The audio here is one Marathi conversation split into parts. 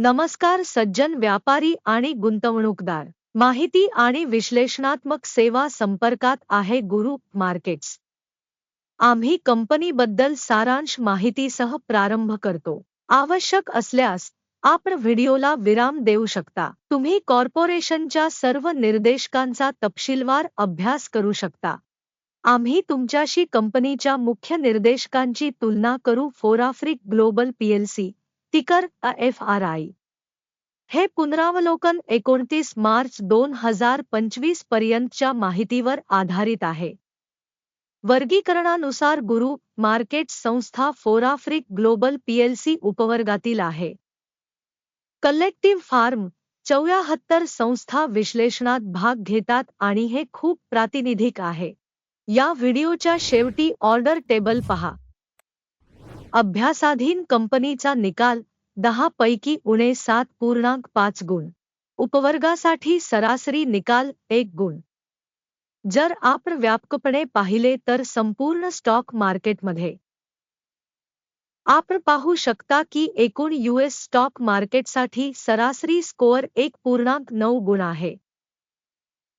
नमस्कार सज्जन व्यापारी आणि गुंतवणूकदार. माहिती आणि विश्लेषणात्मक सेवा संपर्कात आहे गुरु मार्केट्स. आम्ही कंपनीबद्दल सारांश माहितीसह प्रारंभ करतो. आवश्यक असल्यास आपण व्हिडिओला विराम देऊ शकता. तुम्ही कॉर्पोरेशनच्या सर्व निर्देशकांचा तपशीलवार अभ्यास करू शकता. आम्ही तुमच्याशी कंपनीच्या मुख्य निर्देशकांची तुलना करू Forafric global PLC ticker F R I. हे पुनरावलोकन एकोणतीस मार्च दोन हजार पंचवीस पर्यंतच्या माहितीवर आधारित आहे. वर्गीकरणानुसार गुरु मार्केट संस्था फोराफ्रिक ग्लोबल पीएलसी उपवर्गातील आहे. कलेक्टिव्ह फार्म चौऱ्याहत्तर संस्था विश्लेषणात भाग घेतात आणि हे खूप प्रातिनिधिक आहे. या व्हिडिओच्या शेवटी ऑर्डर टेबल पहा. अभ्यासाधीन कंपनीचा निकाल दहा पैकी उणे सात पूर्णांक पाच गुण. उपवर्गासाठी सरासरी निकाल एक गुण. जर आपण व्यापकपणे पाहिले तर संपूर्ण स्टॉक मार्केटमध्ये. आपण पाहू शकता की एकूण यूएस स्टॉक मार्केटसाठी सरासरी स्कोअर एक पूर्णांक नऊ गुण आहे.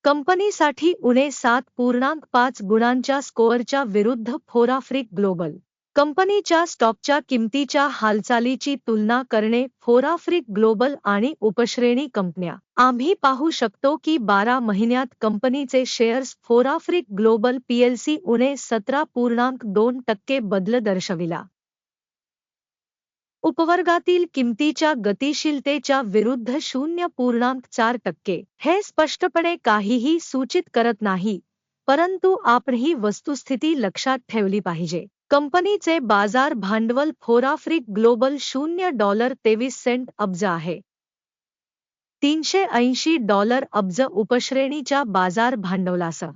कंपनीसाठी उणे सात पूर्णांक पाच गुणांच्या स्कोअरच्या विरुद्ध फोराफ्रिक ग्लोबल. कंपनीच्या स्टॉकच्या किमतीच्या हालचालीची तुलना करणे फोराफ्रिक ग्लोबल आणि उपश्रेणी कंपन्या. आम्ही पाहू शकतो की बारा महिन्यात कंपनीचे शेअर्स फोराफ्रिक ग्लोबल पीएलसी उणे सतरा पूर्णांक दोन टक्के बदल दर्शविला. उपवर्गातील किमतीच्या गतिशीलतेच्या विरुद्ध शून्य पूर्णांक चार टक्के. हे स्पष्टपणे काहीही सूचित करत नाही परंतु आपण ही वस्तुस्थिती लक्षात ठेवली पाहिजे. कंपनीचे बाजार भांडवल फोराफ्रिक ग्लोबल शून्य डॉलर तेवीस सेंट अब्ज आहे. तीनशे ऐंशी डॉलर अब्ज उपश्रेणीच्या बाजार भांडवलासह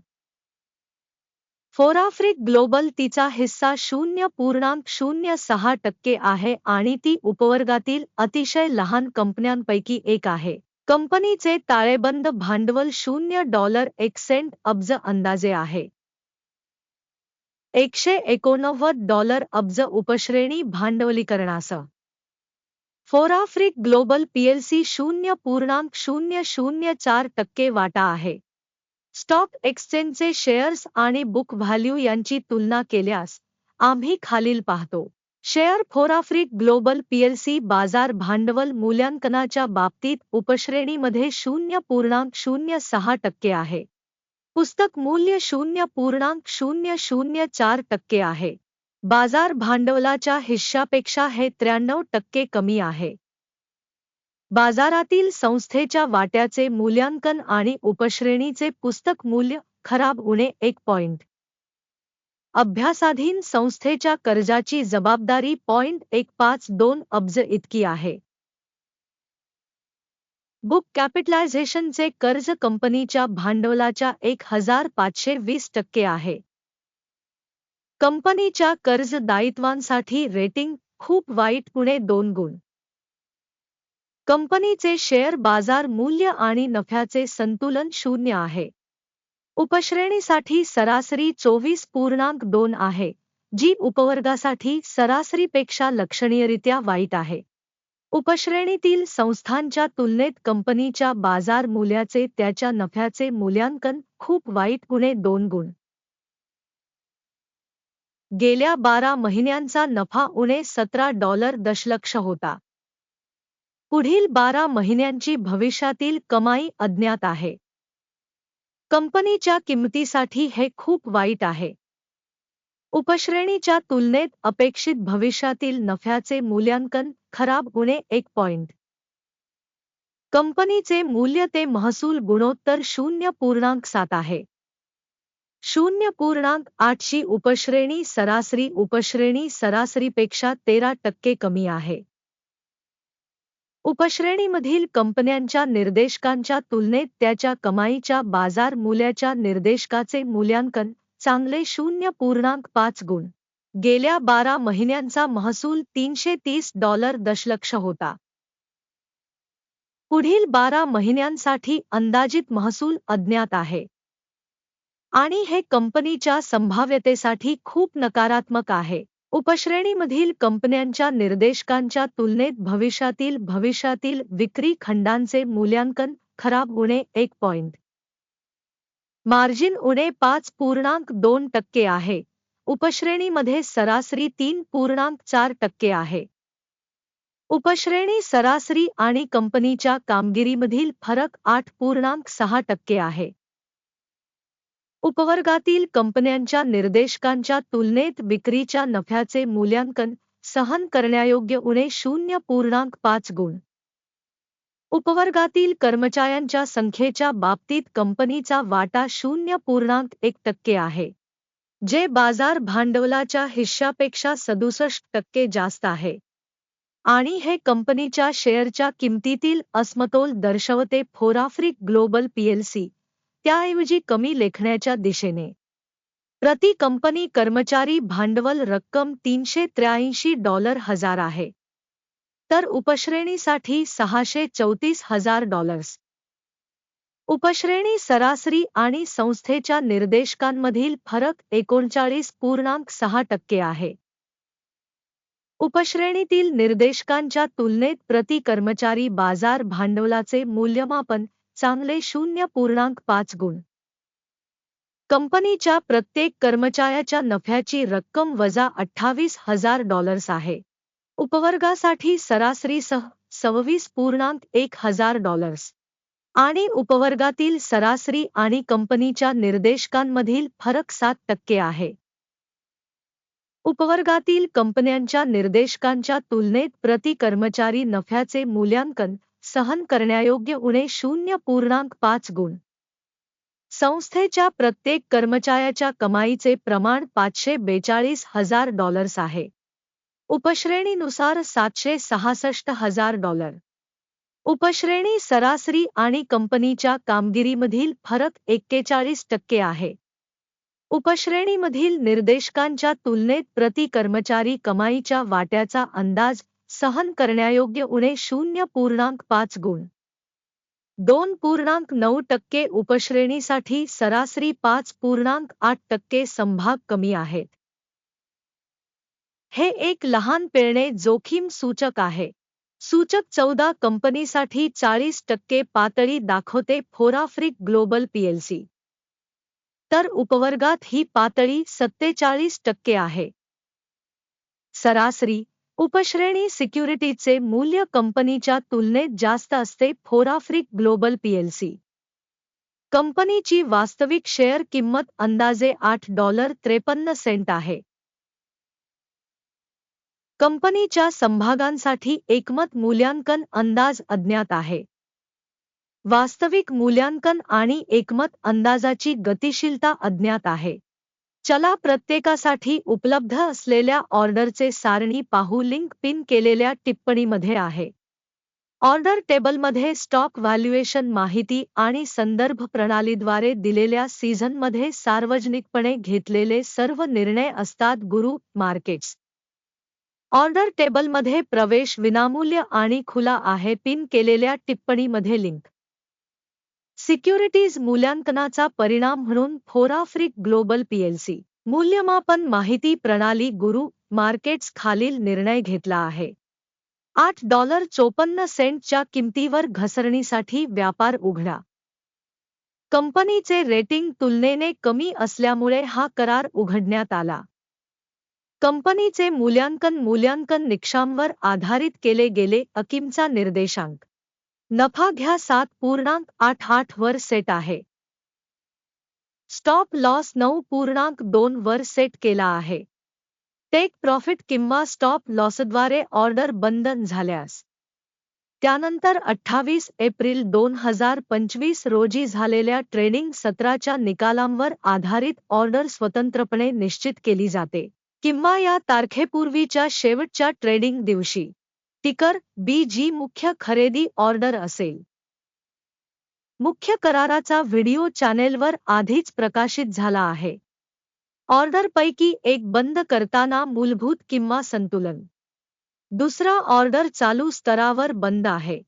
फोराफ्रिक ग्लोबल तिचा हिस्सा शून्य पूर्णांक शून्य सहा टक्के आहे आणि ती उपवर्गातील अतिशय लहान कंपन्यांपैकी एक आहे. कंपनीचे ताळेबंद भांडवल शून्य डॉलर एक सेंट अब्ज अंदाजे आहे. एकशे एकोणनव्वद डॉलर अब्ज उपश्रेणी भांडवलीकरणासह. फोराफ्रिक ग्लोबल पीएलसी शून्य पूर्णांक शून्य शून्य चार टक्के वाटा आहे. स्टॉक एक्सचेंजचे शेअर्स आणि बुक व्हॅल्यू यांची तुलना केल्यास आम्ही खालील पाहतो. शेअर फोराफ्रिक ग्लोबल पीएलसी बाजार भांडवल मूल्यांकनाच्या बाबतीत उपश्रेणीमध्ये शून्य पूर्णांक शून्य सहा टक्के आहे. पुस्तक मूल्य शून्य पूर्णांक शून्य शून्य चार टक्के आहे. बाजार भांडवलाच्या हिश्शापेक्षा हे त्र्याण्णव टक्के कमी आहे. बाजारातील संस्थेच्या वाट्याचे मूल्यांकन आणि उपश्रेणीचे पुस्तक मूल्य खराब उणे एक पॉइंट. अभ्यासाधीन संस्थेच्या कर्जाची जबाबदारी पॉइंट एक पाच दोन अब्ज इतकी आहे. बुक कॅपिटलायझेशनचे कर्ज कंपनीच्या भांडवलाच्या एक हजार पाचशे वीस टक्के आहे. कंपनीच्या कर्ज दायित्वांसाठी रेटिंग खूप वाईट पुणे दोन गुण. कंपनीचे शेअर बाजार मूल्य आणि नफ्याचे संतुलन शून्य आहे. उपश्रेणीसाठी सरासरी चोवीस पूर्णांक दोन आहे जी उपवर्गासाठी सरासरीपेक्षा लक्षणीयरित्या वाईट आहे. उपश्रेणीतील संस्थांच्या तुलनेत कंपनीच्या बाजार मूल्याचे त्याच्या नफ्याचे मूल्यांकन खूप वाईट गुणे दोन गुण. गेल्या बारा महिन्यांचा नफा उणे सतरा डॉलर दशलक्ष होता. पुढील बारा महिन्यांची भविष्यातील कमाई अज्ञात आहे. कंपनीच्या किंमतीसाठी हे खूप वाईट आहे. उपश्रेणीच्या तुलनेत अपेक्षित भविष्यातील नफ्याचे मूल्यांकन खराब गुणे एक पॉइंट. कंपनीचे मूल्य ते महसूल गुणोत्तर शून्य पूर्णांक सात आहे. शून्य पूर्णांक आठशी उपश्रेणी सरासरी उपश्रेणी सरासरीपेक्षा तेरा टक्के कमी आहे. उपश्रेणीमधील कंपन्यांच्या निर्देशकांच्या तुलनेत त्याच्या कमाईच्या बाजार मूल्याच्या निर्देशकाचे मूल्यांकन चांगले शून्य पूर्णांक पाच गुण. गेल्या बारा महिन्यांचा महसूल तीनशे तीस डॉलर दशलक्ष होता. पुढील बारा महिन्यांसाठी अंदाजित महसूल अज्ञात आहे. आणि हे कंपनीच्या संभाव्यतेसाठी खूप नकारात्मक आहे. उपश्रेणीमधील कंपन्यांच्या निर्देशकांच्या तुलनेत भविष्यातील भविष्यातील विक्री खंडांचे मूल्यांकन खराब होणे एक पॉइंट मार्जिन उणे पाच पूर्णांक दोन टक्के आहे. उपश्रेणीमध्ये सरासरी तीन पूर्णांक चार टक्के आहे. उपश्रेणी सरासरी आणि कंपनीच्या कामगिरीमधील फरक आठ पूर्णांक सहा टक्के आहे. उपवर्गातील कंपन्यांच्या निर्देशकांच्या तुलनेत विक्रीच्या नफ्याचे मूल्यांकन सहन करण्यायोग्य उणे शून्य पूर्णांक पाच गुण. उपवर्गातील कर्मचाऱ्यांच्या संख्येच्या बाबतीत कंपनीचा वाटा शून्य पूर्णांक एक टक्के आहे जे बाजार भांडवलाच्या हिश्शापेक्षा सदुसष्ट टक्के जास्त आहे. आणि हे कंपनीच्या शेअरच्या किमतीतील अस्मतोल दर्शवते फोराफ्रिक ग्लोबल पीएलसी त्याऐवजी कमी लेखण्याच्या दिशेने. प्रति कंपनी कर्मचारी भांडवल रक्कम तीनशे त्र्याऐंशी डॉलर हजार आहे. तर उपश्रेणीसाठी सहाशे चौतीस हजार डॉलर्स. उपश्रेणी सरासरी आणि संस्थेच्या निर्देशकांमधील फरक एकोणचाळीस पूर्णांक सहा टक्के आहे. उपश्रेणीतील निर्देशकांच्या तुलनेत प्रति कर्मचारी बाजार भांडवलाचे मूल्यमापन चांगले शून्य पूर्णांक पाच गुण. कंपनीच्या प्रत्येक कर्मचाऱ्याच्या नफ्याची रक्कम वजा अठ्ठावीस हजार डॉलर्स आहे. उपवर्गासाठी सरासरीसह सव्वीस पूर्णांक एक हजार डॉलर्स आणि उपवर्गातील सरासरी आणि कंपनीच्या निर्देशकांमधील फरक सात टक्के आहे. उपवर्गातील कंपन्यांच्या निर्देशकांच्या तुलनेत प्रति कर्मचारी नफ्याचे मूल्यांकन सहन करण्यायोग्य उणे शून्य पूर्णांक पाच गुण. संस्थेच्या प्रत्येक कर्मचाऱ्याच्या कमाईचे प्रमाण पाचशे बेचाळीस हजार डॉलर्स आहे. उपश्रेणीनुसार सातशे सहासष्ट हजार डॉलर. उपश्रेणी सरासरी आणि कंपनीच्या कामगिरीमधील फरक एक्केचाळीस टक्के आहे. उपश्रेणीमधील निर्देशकांच्या तुलनेत प्रति कर्मचारी कमाईच्या वाट्याचा अंदाज सहन करण्यायोग्य उणे शून्य पूर्णांक पाच गुण. दोन पूर्णांक नऊ टक्के उपश्रेणीसाठी सरासरी पाच पूर्णांक आठ टक्के संभाग कमी आहेत. हे एक लहान पेरणे जोखीम सूचक आहे. सूचक चौदा कंपनीसाठी चाळीस टक्के पातळी दाखवते फोराफ्रिक ग्लोबल पीएलसी तर उपवर्गात ही पातळी सत्तेचाळीस टक्के आहे. सरासरी उपश्रेणी सिक्युरिटीचे मूल्य कंपनीच्या तुलनेत जास्त असते फोराफ्रिक ग्लोबल पीएलसी कंपनीची वास्तविक शेअर किंमत अंदाजे आठ डॉलर त्रेपन्न सेंट आहे. कंपनीच्या संभागांसाठी एकमत मूल्यांकन अंदाज अज्ञात आहे. वास्तविक मूल्यांकन आणि एकमत अंदाजाची गतिशीलता अज्ञात आहे. चला प्रत्येकासाठी उपलब्ध असलेल्या ऑर्डरचे सारणी पाहू लिंक पिन केलेल्या टिप्पणीमध्ये आहे. ऑर्डर टेबलमध्ये स्टॉक व्हॅल्युएशन माहिती आणि संदर्भ प्रणालीद्वारे दिलेल्या सीझनमध्ये सार्वजनिकपणे घेतलेले सर्व निर्णय असतात गुरु मार्केट्स. ऑर्डर टेबलमध्ये प्रवेश विनामूल्य आणि खुला आहे. पिन केलेल्या टिप्पणीमध्ये लिंक. सिक्युरिटीज मूल्यांकनाचा परिणाम म्हणून फोराफ्रिक ग्लोबल पीएलसी मूल्यमापन माहिती प्रणाली गुरु मार्केट्स खालील निर्णय घेतला आहे. आठ डॉलर चोपन्न सेंटच्या किमतीवर घसरणीसाठी व्यापार उघडा. कंपनीचे रेटिंग तुलनेने कमी असल्यामुळे हा करार उघडण्यात आला. कंपनीचे मूल्यांकन मूल्यांकन निकषांवर आधारित केले गेले अकिमचा निर्देशांक. नफा घ्या सात पूर्णांक आठ आठ वर सेट आहे. स्टॉप लॉस नऊ पूर्णांक दोन वर सेट केला आहे. टेक प्रॉफिट किंवा स्टॉप लॉसद्वारे ऑर्डर बंधन झाल्यास. त्यानंतर अठ्ठावीस एप्रिल दोन हजार पंचवीस रोजी झालेल्या ट्रेडिंग सत्राच्या निकालांवर आधारित ऑर्डर स्वतंत्रपणे निश्चित केली जाते. किंवा या तारखेपूर्वीच्या शेवटच्या ट्रेडिंग दिवशी. टिकर बी जी मुख्य खरेदी ऑर्डर असेल. मुख्य कराराचा व्हिडिओ चॅनेलवर आधीच प्रकाशित झाला आहे. ऑर्डरपैकी एक बंद करताना मूलभूत किंवा संतुलन. दुसरा ऑर्डर चालू स्तरावर बंद आहे.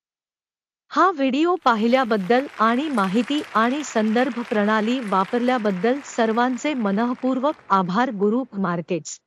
हा व्हिडिओ पाहिल्याबद्दल आणि माहिती आणि संदर्भ प्रणाली वापरल्याबद्दल सर्वांचे मनःपूर्वक आभार गुरु मार्केट्स.